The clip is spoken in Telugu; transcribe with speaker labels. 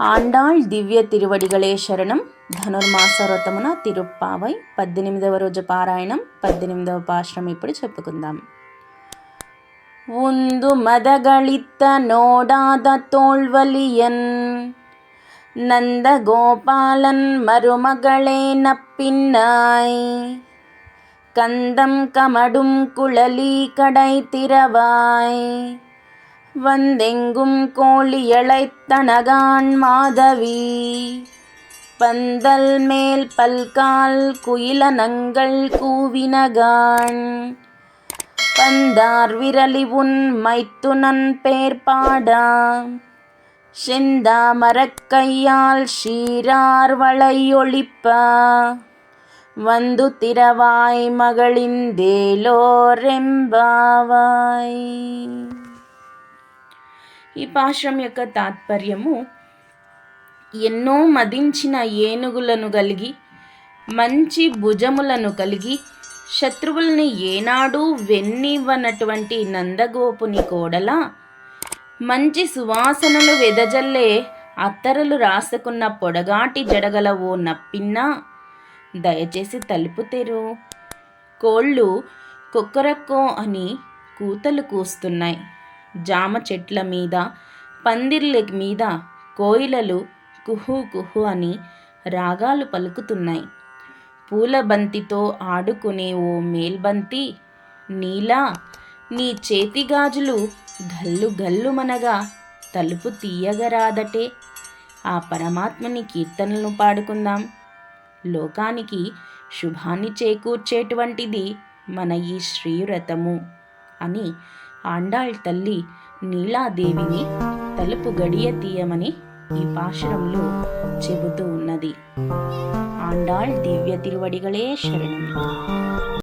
Speaker 1: ఆండాళ్ దివ్య తిరువడిగలే శరణం ధనుర్మాస వ్రతమున తిరుప్పావై పద్దెనిమిదవ రోజు పారాయణం పద్దెనిమిదవ పాశ్రం ఇప్పుడు చెప్పుకుందాం. వుందు మదగళిత నోడాద తోళ్వలియన్ నందగోపాలన్ మరుమగళే ಮರುಮಗಳೇ ನಪ್ಪಿನ್ನಾಯ್ కందం కమడుం కుళలీ ಕಡೈ வந்தெங்கும் கோழியளைத்தனகான் மாதவி. பந்தல் மேல் பல்கால் குயிலனங்கள் கூவினகான். பந்தார் விரலி உன் மைத்துனன் பேர்பாடா செந்தா மரக்கையால் ஷீரார் வளையொழிப்பா. வந்து திரவாய் மகளின் தேலோரெம்பாவாய் ఈ పాశ్రం యొక్క తాత్పర్యము ఎన్నో మదించిన ఏనుగులను కలిగి మంచి భుజములను కలిగి శత్రువుల్ని ఏనాడూ వెన్నివ్వనటువంటి నందగోపుని కోడల మంచి సువాసనలు వెదజల్లే అత్తరలు రాసుకున్న పొడగాటి జడగల ఓ నప్పిన్నా. దయచేసి తలుపు తెరు. కోళ్ళు కుక్కరక్కో అని కూతలు కూస్తున్నాయి. జామ చెట్ల మీద పందిర్ల మీద కోయిలలు కుహు కుహు అని రాగాలు పలుకుతున్నాయి. పూల బంతితో ఆడుకునే ఓ మేల్బంతి నీలా నీ చేతి గాజులు గల్లు గల్లుమనగా తలుపు తీయగరాదటే. ఆ పరమాత్మని కీర్తనలను పాడుకుందాం. లోకానికి శుభాన్ని చేకూర్చేటువంటిది మన ఈ శ్రీవ్రతము. అని ఆండాళ్ తల్లి నీలాదేవిని తలుపు గడియ తీయమని ఈ పాశరంలో చెబుతూ ఉన్నది. ఆండాళ్ దివ్య తిరువడిగలే శరణం.